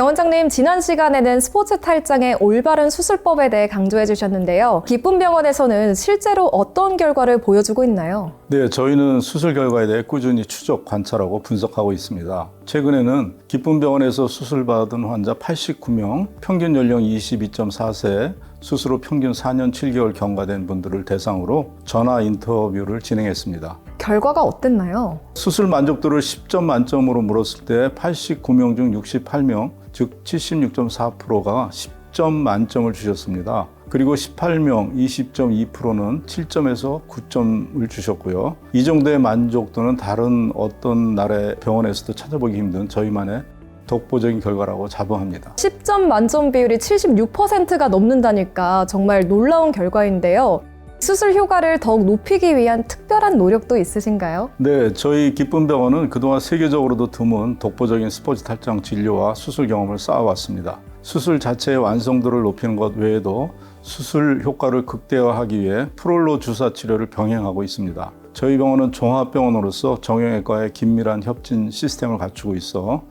병원장님, 지난 시간에는 스포츠 탈장의 올바른 수술법에 대해 강조해 주셨는데요. 기쁨 병원에서는 실제로 어떤 결과를 보여주고 있나요? 네, 저희는 수술 결과에 대해 꾸준히 추적, 관찰하고 분석하고 있습니다. 최근에는 기쁨병원에서 수술받은 환자 89명, 평균 연령 22.4세, 수술 후 평균 4년 7개월 경과된 분들을 대상으로 전화 인터뷰를 진행했습니다. 결과가 어땠나요? 수술 만족도를 10점 만점으로 물었을 때 89명 중 68명, 즉 76.4%가 10점 만점을 주셨습니다. 그리고 18명 20.2%는 7점에서 9점을 주셨고요. 이 정도의 만족도는 다른 어떤 나라의 병원에서도 찾아보기 힘든 저희만의 독보적인 결과라고 자부합니다. 10점 만점 비율이 76%가 넘는다니까 정말 놀라운 결과인데요. 수술 효과를 더욱 높이기 위한 특별한 노력도 있으신가요? 네, 저희 기쁨병원은 그동안 세계적으로도 드문 독보적인 스포츠 탈장 진료와 수술 경험을 쌓아왔습니다. 수술 자체의 완성도를 높이는 것 외에도 수술 효과를 극대화하기 위해 프롤로 주사 치료를 병행하고 있습니다. 저희 병원은 종합병원으로서 정형외과의 긴밀한 협진 시스템을 갖추고 있어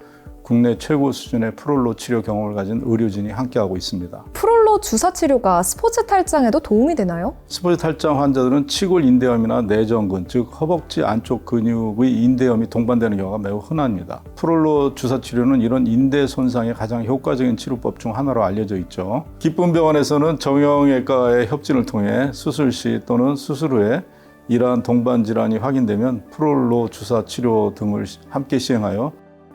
국내 최고 수준의 프롤로 치료 경험을 가진 의료진이 함께하고 있습니다. 프롤로 주사 치료가 스포츠 탈장에도 도움이 되나요? 스포츠 탈장 환자들은 치골 인대염이나 내전근, 즉 허벅지 안쪽 근육의 인대염이 동반되는 경우가 매우 흔합니다. 프롤로 주사 치료는 이런 인대 손상에 가장 효과적인 치료법 중 하나로 알려져 있죠. 기쁨병원에서는 정형외과의 협진을 통해 수술 시 또는 수술 후에 이러한 동반 질환이 확인되면 프롤로 주사 치료 등을 함께 시행하여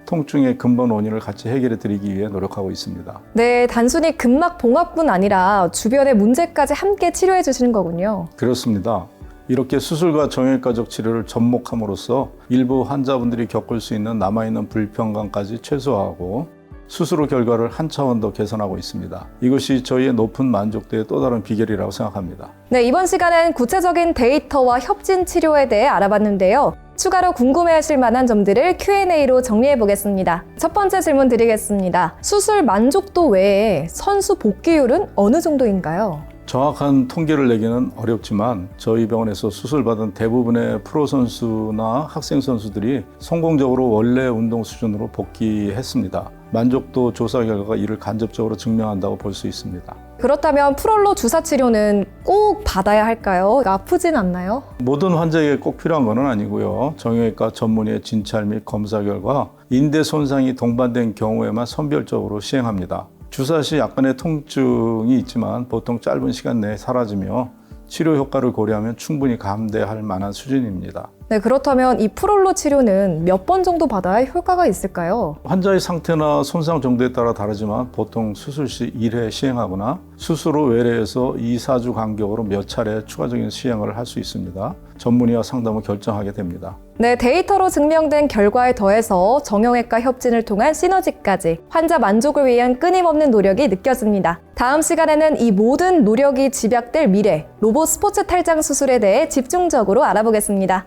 통증의 근본 원인을 같이 해결해 드리기 위해 노력하고 있습니다. 네, 단순히 근막 봉합뿐 아니라 주변의 문제까지 함께 치료해 주시는 거군요. 그렇습니다. 이렇게 수술과 정형외과적 치료를 접목함으로써 일부 환자분들이 겪을 수 있는 남아있는 불편감까지 최소화하고 수술 후 결과를 한 차원 더 개선하고 있습니다. 이것이 저희의 높은 만족도의 또 다른 비결이라고 생각합니다. 네, 이번 시간엔 구체적인 데이터와 협진 치료에 대해 알아봤는데요. 추가로 궁금해하실 만한 점들을 Q&A로 정리해 보겠습니다. 첫 번째 질문 드리겠습니다. 수술 만족도 외에 선수 복귀율은 어느 정도인가요? 정확한 통계를 내기는 어렵지만 저희 병원에서 수술받은 대부분의 프로 선수나 학생 선수들이 성공적으로 원래 운동 수준으로 복귀했습니다. 만족도 조사 결과가 이를 간접적으로 증명한다고 볼 수 있습니다. 그렇다면 프롤로 주사 치료는 꼭 받아야 할까요? 아프진 않나요? 모든 환자에게 꼭 필요한 것은 아니고요. 정형외과 전문의의 진찰 및 검사 결과 인대 손상이 동반된 경우에만 선별적으로 시행합니다. 주사 시 약간의 통증이 있지만 보통 짧은 시간 내에 사라지며 치료 효과를 고려하면 충분히 감대할 만한 수준입니다. 네, 그렇다면 이 프롤로 치료는 몇 번 정도 받아야 효과가 있을까요? 환자의 상태나 손상 정도에 따라 다르지만 보통 수술 시 1회 시행하거나 수술 후 외래에서 2, 4주 간격으로 몇 차례 추가적인 시행을 할 수 있습니다. 전문의와 상담을 결정하게 됩니다. 네, 데이터로 증명된 결과에 더해서 정형외과 협진을 통한 시너지까지 환자 만족을 위한 끊임없는 노력이 느껴집니다. 다음 시간에는 이 모든 노력이 집약될 미래, 로봇 스포츠 탈장 수술에 대해 집중적으로 알아보겠습니다.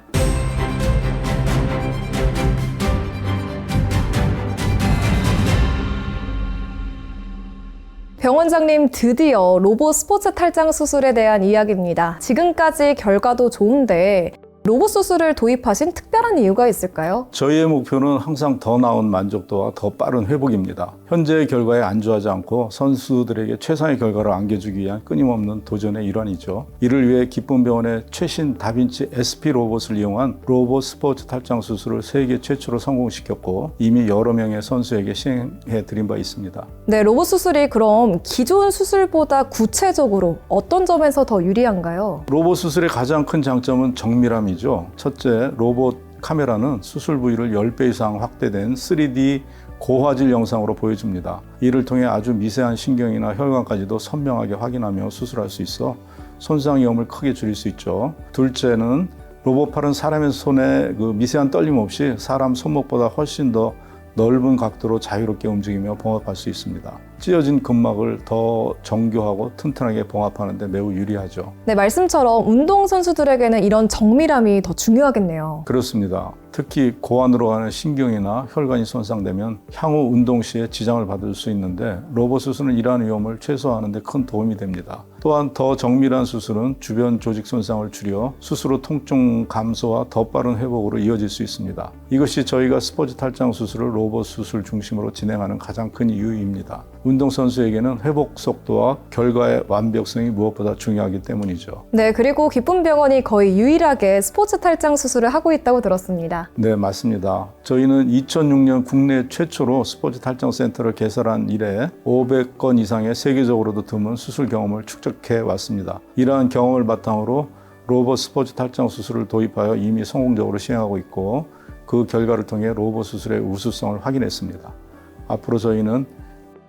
병원장님 드디어 로봇 스포츠 탈장 수술에 대한 이야기입니다. 지금까지 결과도 좋은데 로봇 수술을 도입하신 특별한 이유가 있을까요? 저희의 목표는 항상 더 나은 만족도와 더 빠른 회복입니다. 현재의 결과에 안주하지 않고 선수들에게 최상의 결과를 안겨주기 위한 끊임없는 도전의 일환이죠. 이를 위해 기쁨병원의 최신 다빈치 SP 로봇을 이용한 로봇 스포츠 탈장 수술을 세계 최초로 성공시켰고 이미 여러 명의 선수에게 시행해 드린 바 있습니다. 네, 로봇 수술이 그럼 기존 수술보다 구체적으로 어떤 점에서 더 유리한가요? 로봇 수술의 가장 큰 장점은 정밀함이죠. 첫째, 로봇 카메라는 수술 부위를 10배 이상 확대된 3D 고화질 영상으로 보여줍니다. 이를 통해 아주 미세한 신경이나 혈관까지도 선명하게 확인하며 수술할 수 있어 손상 위험을 크게 줄일 수 있죠. 둘째는 로봇 팔은 사람의 손에 그 미세한 떨림 없이 사람 손목보다 훨씬 더 넓은 각도로 자유롭게 움직이며 봉합할 수 있습니다. 찢어진 근막을 더 정교하고 튼튼하게 봉합하는 데 매우 유리하죠. 네, 말씀처럼 운동 선수들에게는 이런 정밀함이 더 중요하겠네요. 그렇습니다. 특히 고환으로 가는 신경이나 혈관이 손상되면 향후 운동 시에 지장을 받을 수 있는데 로봇 수술은 이러한 위험을 최소화하는 데 큰 도움이 됩니다. 또한 더 정밀한 수술은 주변 조직 손상을 줄여 수술 후 통증 감소와 더 빠른 회복으로 이어질 수 있습니다. 이것이 저희가 스포츠 탈장 수술을 로봇 수술 중심으로 진행하는 가장 큰 이유입니다. 운동선수에게는 회복 속도와 결과의 완벽성이 무엇보다 중요하기 때문이죠. 네, 그리고 기쁨병원이 거의 유일하게 스포츠 탈장 수술을 하고 있다고 들었습니다. 네, 맞습니다. 저희는 2006년 국내 최초로 스포츠 탈장 센터를 개설한 이래 500건 이상의 세계적으로도 드문 수술 경험을 축적해 왔습니다. 이러한 경험을 바탕으로 로봇 스포츠 탈장 수술을 도입하여 이미 성공적으로 시행하고 있고 그 결과를 통해 로봇 수술의 우수성을 확인했습니다. 앞으로 저희는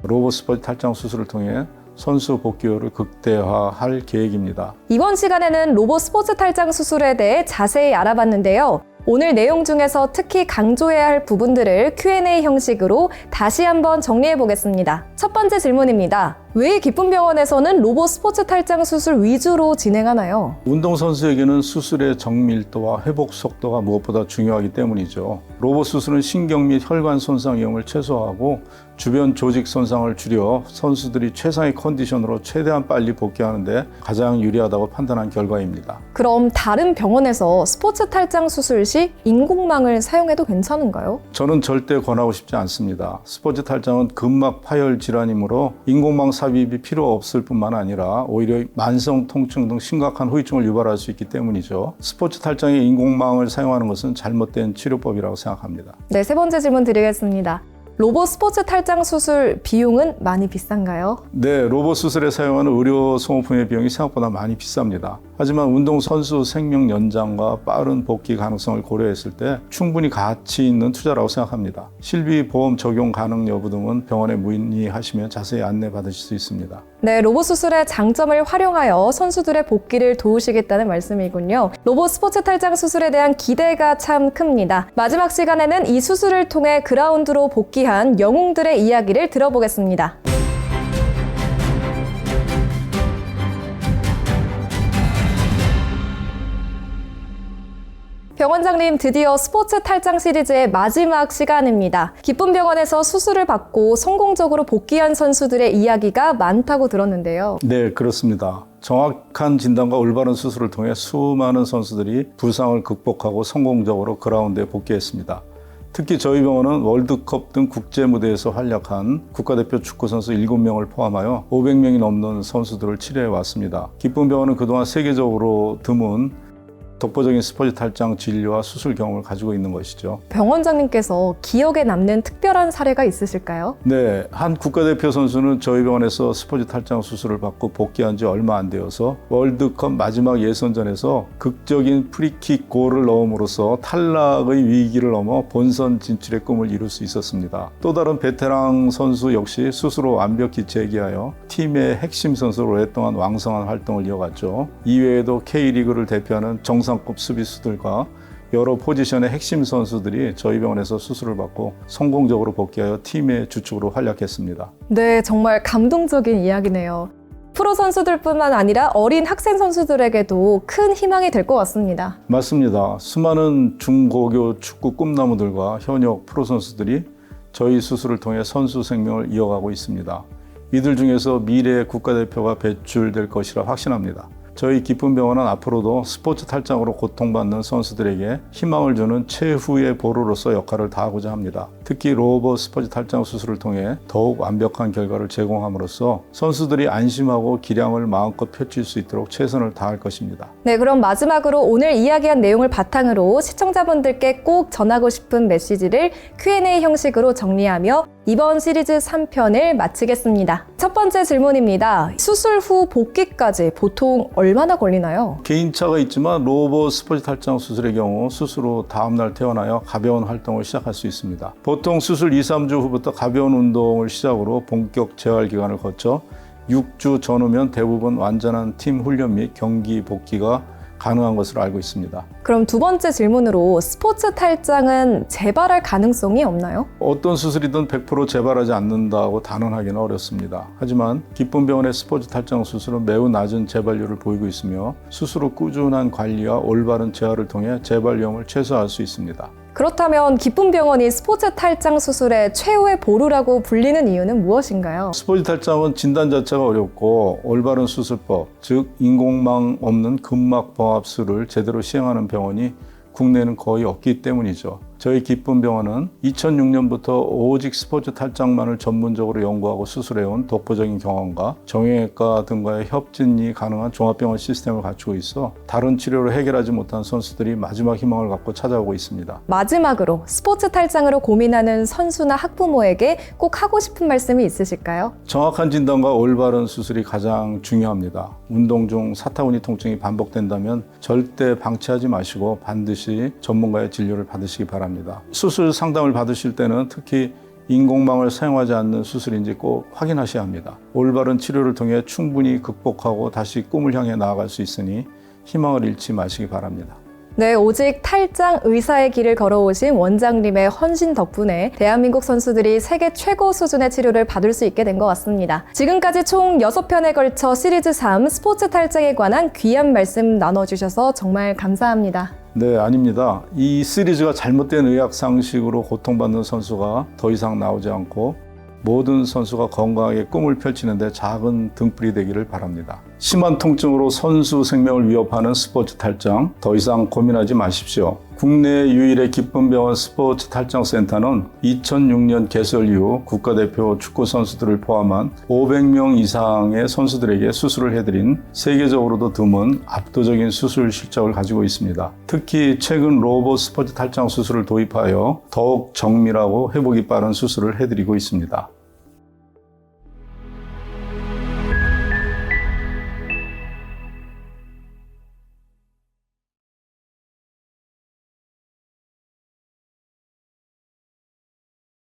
로봇 스포츠 탈장 수술을 통해 선수 복귀율을 극대화할 계획입니다. 이번 시간에는 로봇 스포츠 탈장 수술에 대해 자세히 알아봤는데요. 오늘 내용 중에서 특히 강조해야 할 부분들을 Q&A 형식으로 다시 한번 정리해 보겠습니다. 첫 번째 질문입니다. 왜 기쁨병원에서는 로봇 스포츠 탈장 수술 위주로 진행하나요? 운동선수에게는 수술의 정밀도와 회복 속도가 무엇보다 중요하기 때문이죠. 로봇 수술은 신경 및 혈관 손상 위험을 최소화하고 주변 조직 손상을 줄여 선수들이 최상의 컨디션으로 최대한 빨리 복귀하는데 가장 유리하다고 판단한 결과입니다. 그럼 다른 병원에서 스포츠 탈장 수술 시 인공망을 사용해도 괜찮은가요? 저는 절대 권하고 싶지 않습니다. 스포츠 탈장은 근막 파열 질환이므로 인공망 삽입이 필요 없을 뿐만 아니라 오히려 만성 통증 등 심각한 후유증을 유발할 수 있기 때문이죠. 스포츠 탈장에 인공망을 사용하는 것은 잘못된 치료법이라고 생각합니다. 네, 세 번째 질문 드리겠습니다. 로봇 스포츠 탈장 수술 비용은 많이 비싼가요? 네, 로봇 수술에 사용하는 의료 소모품의 비용이 생각보다 많이 비쌉니다. 하지만 운동 선수 생명 연장과 빠른 복귀 가능성을 고려했을 때 충분히 가치 있는 투자라고 생각합니다. 실비 보험 적용 가능 여부 등은 병원에 문의하시면 자세히 안내 받으실 수 있습니다. 네, 로봇 수술의 장점을 활용하여 선수들의 복귀를 도우시겠다는 말씀이군요. 로봇 스포츠 탈장 수술에 대한 기대가 참 큽니다. 마지막 시간에는 이 수술을 통해 그라운드로 복귀한 영웅들의 이야기를 들어보겠습니다. 병원장님 드디어 스포츠 탈장 시리즈의 마지막 시간입니다. 기쁨 병원에서 수술을 받고 성공적으로 복귀한 선수들의 이야기가 많다고 들었는데요. 네, 그렇습니다. 정확한 진단과 올바른 수술을 통해 수많은 선수들이 부상을 극복하고 성공적으로 그라운드에 복귀했습니다. 특히 저희 병원은 월드컵 등 국제 무대에서 활약한 국가대표 축구 선수 7명을 포함하여 500명이 넘는 선수들을 치료해 왔습니다. 기쁨 병원은 그동안 세계적으로 드문 독보적인 스포츠 탈장 진료와 수술 경험을 가지고 있는 것이죠. 병원장님께서 기억에 남는 특별한 사례가 있으실까요? 네, 한 국가대표 선수는 저희 병원에서 스포츠 탈장 수술을 받고 복귀한 지 얼마 안 되어서 월드컵 마지막 예선전에서 극적인 프리킥 골을 넣음으로써 탈락의 위기를 넘어 본선 진출의 꿈을 이룰 수 있었습니다. 또 다른 베테랑 선수 역시 스스로 완벽히 재기하여 팀의 핵심 선수로 오랫동안 왕성한 활동을 이어갔죠. 이외에도 K리그를 대표하는 정상 급 수비수들과 여러 포지션의 핵심 선수들이 저희 병원에서 수술을 받고 성공적으로 복귀하여 팀의 주축으로 활약했습니다. 네, 정말 감동적인 이야기네요. 프로 선수들뿐만 아니라 어린 학생 선수들에게도 큰 희망이 될 것 같습니다. 맞습니다. 수많은 중고교 축구 꿈나무들과 현역 프로 선수들이 저희 수술을 통해 선수 생명을 이어가고 있습니다. 이들 중에서 미래 국가대표가 배출될 것이라 확신합니다. 저희 기쁨 병원은 앞으로도 스포츠 탈장으로 고통받는 선수들에게 희망을 주는 최후의 보루로서 역할을 다하고자 합니다. 특히 로봇 스포츠 탈장 수술을 통해 더욱 완벽한 결과를 제공함으로써 선수들이 안심하고 기량을 마음껏 펼칠 수 있도록 최선을 다할 것입니다. 네, 그럼 마지막으로 오늘 이야기한 내용을 바탕으로 시청자분들께 꼭 전하고 싶은 메시지를 Q&A 형식으로 정리하며 이번 시리즈 3편을 마치겠습니다. 첫 번째 질문입니다. 수술 후 복귀까지 보통 얼마나 걸리나요? 개인차가 있지만 로봇 스포츠 탈장 수술의 경우 수술 후 다음날 퇴원하여 가벼운 활동을 시작할 수 있습니다. 보통 수술 2, 3주 후부터 가벼운 운동을 시작으로 본격 재활 기간을 거쳐 6주 전후면 대부분 완전한 팀 훈련 및 경기 복귀가 가능한 것으로 알고 있습니다. 그럼 두 번째 질문으로 스포츠 탈장은 재발할 가능성이 없나요? 어떤 수술이든 100% 재발하지 않는다고 단언하기는 어렵습니다. 하지만 기쁨병원의 스포츠 탈장 수술은 매우 낮은 재발률을 보이고 있으며 수술 후 꾸준한 관리와 올바른 재활을 통해 재발 위험을 최소화할 수 있습니다. 그렇다면 기쁨 병원이 스포츠 탈장 수술의 최후의 보루라고 불리는 이유는 무엇인가요? 스포츠 탈장은 진단 자체가 어렵고 올바른 수술법, 즉 인공망 없는 근막 봉합술을 제대로 시행하는 병원이 국내에는 거의 없기 때문이죠. 저희 기쁨 병원은 2006년부터 오직 스포츠 탈장만을 전문적으로 연구하고 수술해온 독보적인 경험과 정형외과 등과의 협진이 가능한 종합병원 시스템을 갖추고 있어 다른 치료로 해결하지 못한 선수들이 마지막 희망을 갖고 찾아오고 있습니다. 마지막으로 스포츠 탈장으로 고민하는 선수나 학부모에게 꼭 하고 싶은 말씀이 있으실까요? 정확한 진단과 올바른 수술이 가장 중요합니다. 운동 중 사타구니 통증이 반복된다면 절대 방치하지 마시고 반드시 전문가의 진료를 받으시기 바랍니다. 수술 상담을 받으실 때는 특히 인공망을 사용하지 않는 수술인지 꼭 확인하셔야 합니다. 올바른 치료를 통해 충분히 극복하고 다시 꿈을 향해 나아갈 수 있으니 희망을 잃지 마시기 바랍니다. 네, 오직 탈장 의사의 길을 걸어오신 원장님의 헌신 덕분에 대한민국 선수들이 세계 최고 수준의 치료를 받을 수 있게 된 것 같습니다. 지금까지 총 6편에 걸쳐 시리즈 3 스포츠 탈장에 관한 귀한 말씀 나눠주셔서 정말 감사합니다. 네, 아닙니다. 이 시리즈가 잘못된 의학 상식으로 고통받는 선수가 더 이상 나오지 않고 모든 선수가 건강하게 꿈을 펼치는데 작은 등불이 되기를 바랍니다. 심한 통증으로 선수 생명을 위협하는 스포츠 탈장 더 이상 고민하지 마십시오. 국내 유일의 기쁨병원 스포츠 탈장 센터는 2006년 개설 이후 국가대표 축구 선수들을 포함한 500명 이상의 선수들에게 수술을 해드린 세계적으로도 드문 압도적인 수술 실적을 가지고 있습니다. 특히 최근 로봇 스포츠 탈장 수술을 도입하여 더욱 정밀하고 회복이 빠른 수술을 해드리고 있습니다.